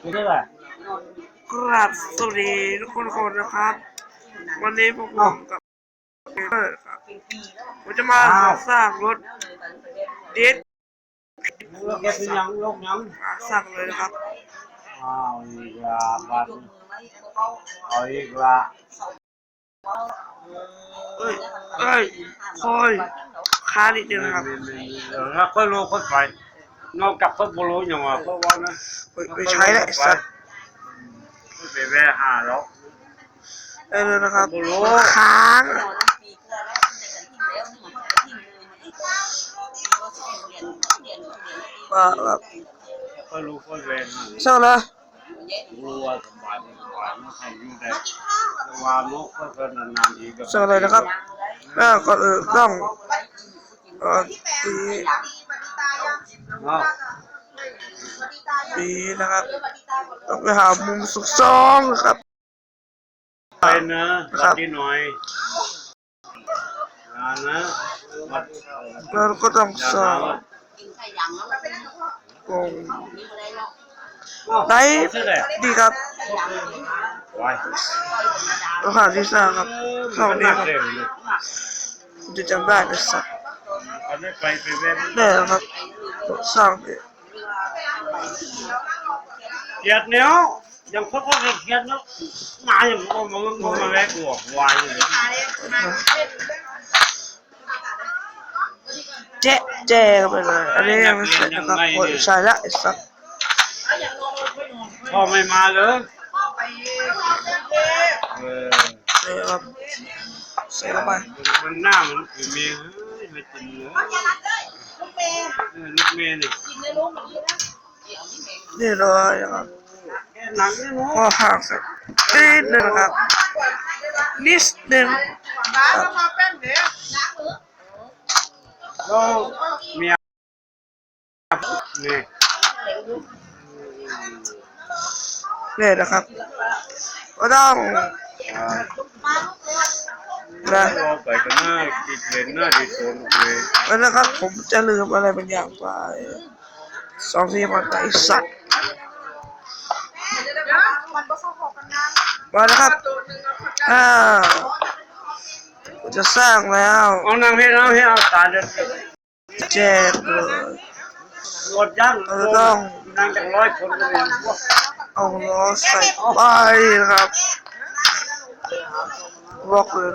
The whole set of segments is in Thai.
ไม่ได้แหละกราบสวัสดีทุกคนทุกคนนะครับ วันนี้พวกผมกับเกมเมอร์ครับผมจะมาสร้างรถเด็ดโลกแกเป็นยังโลกยังมาสร้างเลยนะครับ อ้าวอีกละบัดเอาอีกละเอ้ยเอ้ยคอยค้านิดนึงนะครับแล้วค่อยรู้ค่อยไป นอกจากค่อยบรู้อย่างว่าเพราะว่านะเฮ้ยไม่ใช้แล้วไอ้สัสไปแว่หาแล้วได้เลยนะครับบรู้ค้างว่าแบบค่อยรู้ค่อยแว่หาสร้างเลยรู้ว่าสบายไม่สบายไม่ใครอยู่ได้แต่ว่านกค่อยก็นานๆทีก็สร้างเลยนะครับแล้วก่อนอื่นต้องเอ่อตีเนี้นะครับ ต้องไปหามุมซุกซ่องครับไปนะครับที่หน่อยนะแล้วก็ต้องสองกงได้ดีครับสถานที่สร้างครับสองดีครับจะจำได้นะสักเนี่ยครับ สร้างเนี่ยเกียดเนี้ยยังพบว่าเกียดเนาะมาอย่างมันมันมันมาแวะกูวายเลยแจ๊ะแจ๊ะไปเลยอันนี้ยังไม่เสร็จนะครับโอ้ยใช่ละไอ้สัตว์พ่อไม่มาเลยเออนี่ครับใส่เข้าไปมันหน้ามันคือเมย์เฮ้ยไม่จริงเลย เออลูกเมย์นี่นี่เลยนะครับแค่หนังเนี่ยเนาะพอห่างสักนิดนึงนะครับ นิดนึงครับแล้วเมียนี่นี่นะครับก็ต้อง นะรอไปกันหน้ากินเลนหน้าดีโซนเลยแล้วนะครับผมจะลืมอะไรบางอย่างไปสองสี่พันไอสัตว์มานะครับอ่าผมจะสร้างแล้วเอานางให้เอาให้เอาตาเดินแจกเลยรถย่างเออต้องนางจากร้อยคนก็เลยว่าเอาล้อใส่ไปนะครับบล็อกเลย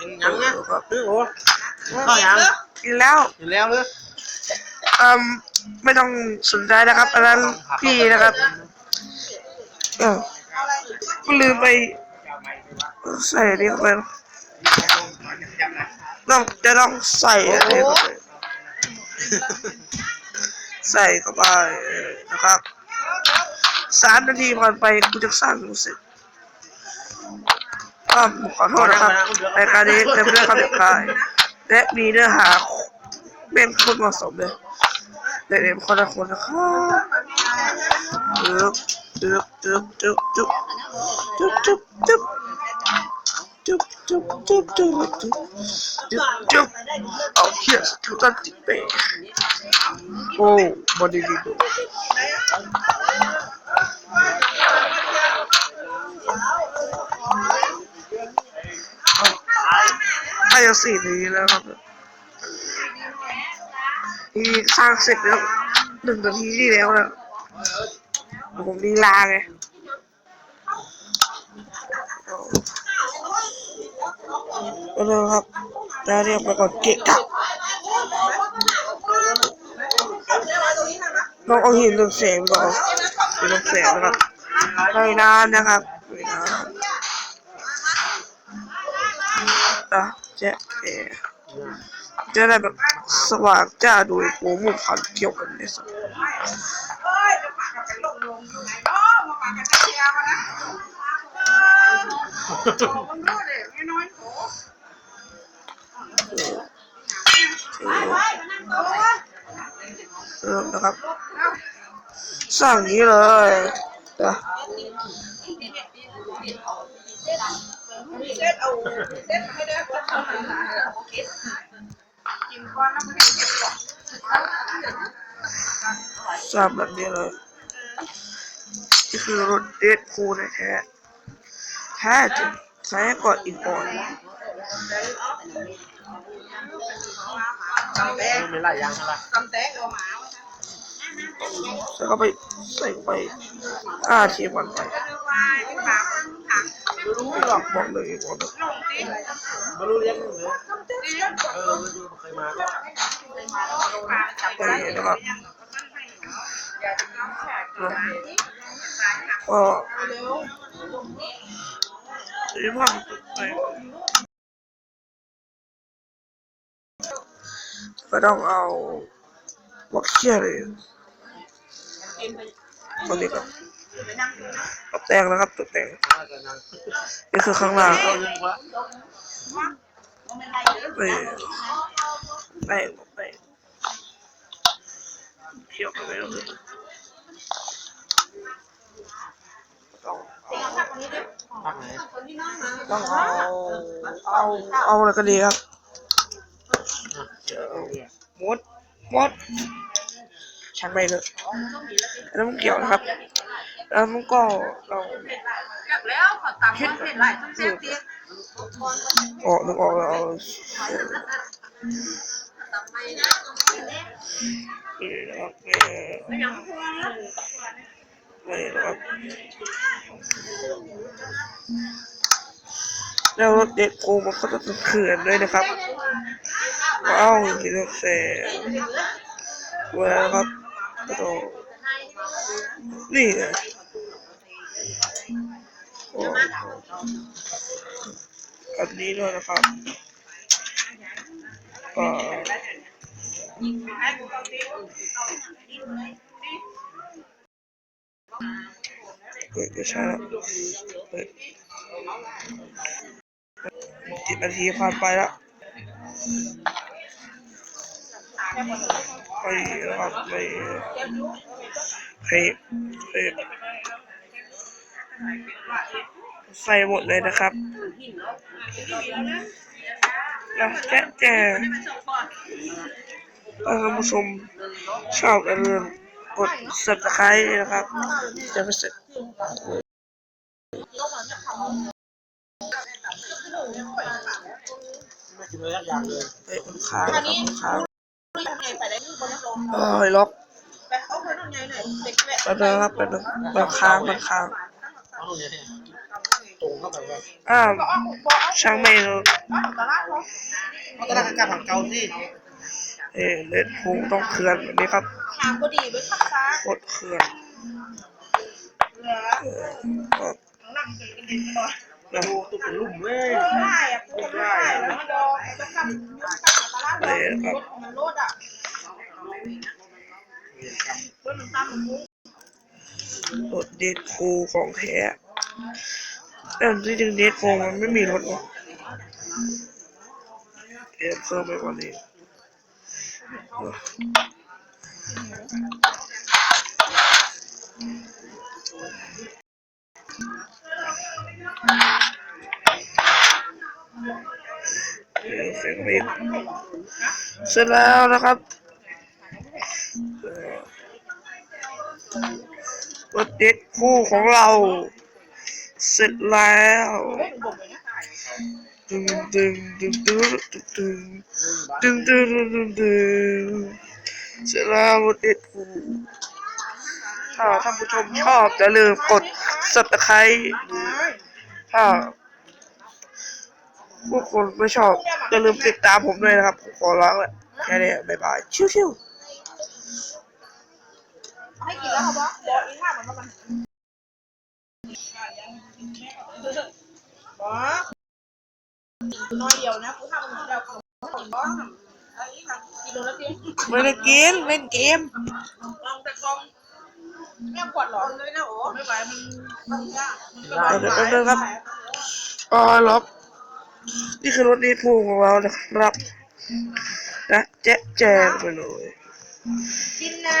นะยังไงครับคือโอ้ข้าวยังกินแล้วกินแล้วหรืออืมไม่ต้องสนใจนะครับ อันนั้นพี่นะครับ เออก็ลืมไปใส่อันนี้เข้าไปนะต้องจะต้องใส่อันนี้เข้าไปใส่เข้าไปนะครับสามนาทีผ่านไปกูจะสร้างเสร็จ ก็ขอโทษนะครับรายการนี้จะเป็นเรื่องคำหยาบคาย และมีเนื้อหาเป็นคนเหมาะสมเลยเด็กๆคนละคนนะครับจึ๊บจึ๊บจึ๊บจึ๊บจึ๊บจึ๊บจึ๊บจึ๊บจึ๊บจึ๊บจึ๊บจึ๊บจึ๊บจึ๊บจึ๊บเอาเฮียสทุตันติเป้โอ้บอดี้ดีดู ไอ้ยังสี่นาทีแล้วครับทีสร้างเสร็จแล้วหนึ่งนาทีที่แล้วนะผมลีลาไงก็เลยครับจะเรียกไปก่อนเกะกะลองเอาหินลงแสงก่อนหินลงแสงนะครับไม่นานนะครับไม่นานอะ แจ๊ะแอะจะได้แบบสว่างจ้าโดยโปรโมทผ่านเกี่ยวกันในสัตเริ่มนะครับ สร้างนี้เลยนะ เซตเอาเซตให้ได้เว่าทำอะไรโอเคกินก้อนน้ำมันเก็บก่อนทราบแบบนี้เลยนี่คือรถเดดคูนะแท้แท้จริงใช้ก่อนอีกอ่อนทำแตงทำแตงเอามา แล้วก็ไปใส่ไปอ่าเชมันไปหลักบอกเลยบอกเลยมารู้เลี้ยงหนึ่งเลยเออดูเคยมาก็แต่เนี่ยนะครับก็ดีมากเลยก็ต้องเอาบอกเชื่อเลย ตอนนี้ก็ตกแต่งนะครับตกแต่งนี่คือข้างล่างเขาเลี้ยงว่าไปแป้งแป้งเคี่ยวไปเรื่อยต้องต้องเอาเอาเอาอะไรก็ดีครับมดมด ฉันไปเลยแล้วมันเกี่ยวนะครับ แล้วมันก็เราคิดออกนึกออกเออไม่ครอบแล้วเด็กโกมันก็จะเขื่อนด้วยนะครับว้าวกินกาแฟว้าวครับ ก็ต้องนี่ไงโอ้อันนี้ด้วยนะครับก็เฮ้ยไม่ใช่แล้วเฮ้ยสิบนาทีผ่านไปแล้ว ไปนะครับไปให้ให้ใส่หมดเลยนะครับแล้วแจ๊ะแจ๊ะถ้าท่านผู้ชมชอบอย่าลืมกด subscribe นะครับจะไม่เสร็จไม่กินเลยสักอย่างเลยเฮ้ยมันค้างนะครับ เอ้ยล็อกไปเอาคนนั้นไงหน่อยเด็กแม่แป๊บนึงครับแป๊บนึงมันค้างมันค้างเอาตรงนี้ตรงเข้าไปว่าอ้าวช่างไม่รู้ตลาดเขาเขาจะได้การผังเกาสิเอ้ยเล็ดพุงต้องเคลื่อนแบบนี้ครับทางก็ดีด้วยค่ะฟ้ากดเคลื่อนเหลือเออก็หลังเกิดกันดีกว่านะดูตัวเป็นลุ่มเว้ย เดดคูของแท้แต่ที่จริงเดดคูมันไม่มีรถหรอกเอฟเพิ่มไปกว่านี้เสร็จแล้วนะครับ เด็ดคู่ของเรา เสร็จแล้วตึงตึงตึงตึงตึงตึงตึงตึงตึงตึงเสร็จแล้วเด็ดคู่ถ้าท่านผู้ชมชอบอย่าลืมกด subscribe ถ้าพวกคนไม่ชอบอย่าลืมติดตามผมด้วยนะครับขอร้องแหละแค่นี้บ๊ายบายชิวๆ แล้วเขาบอกบอกอีกห้ามันก็มันบอกน้อยเดียวนะกูทำเดียวเขาติดบ้องอันนี้ค่ะกินแล้วจริงไม่ได้กินเล่นเกมลองแต่กองแม่ขวดหลอนเลยนะโอ้ไม่ไหวมันมันยากมันก็เดี๋ยวแป๊บนึงครับอ๋อล็อกนี่คือรถดีทูของเรานะครับนะแจ๊ะแจงไปเลยกินนะ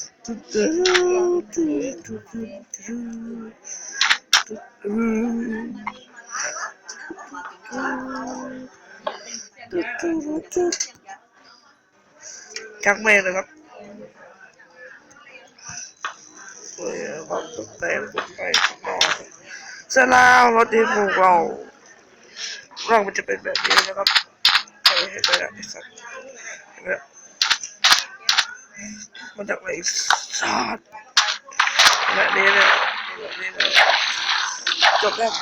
กังแม่เลยครับเฮ้ยคอาตกแต่งไปข้างนอกสลาวรถที่พวกเราเรามันจะเป็นแบบนี้นะครับเห็ไหมไอ้สัตว์ มาจากไหนศาสตร์และนี้เลยแบบนี้เลยจบแล้ว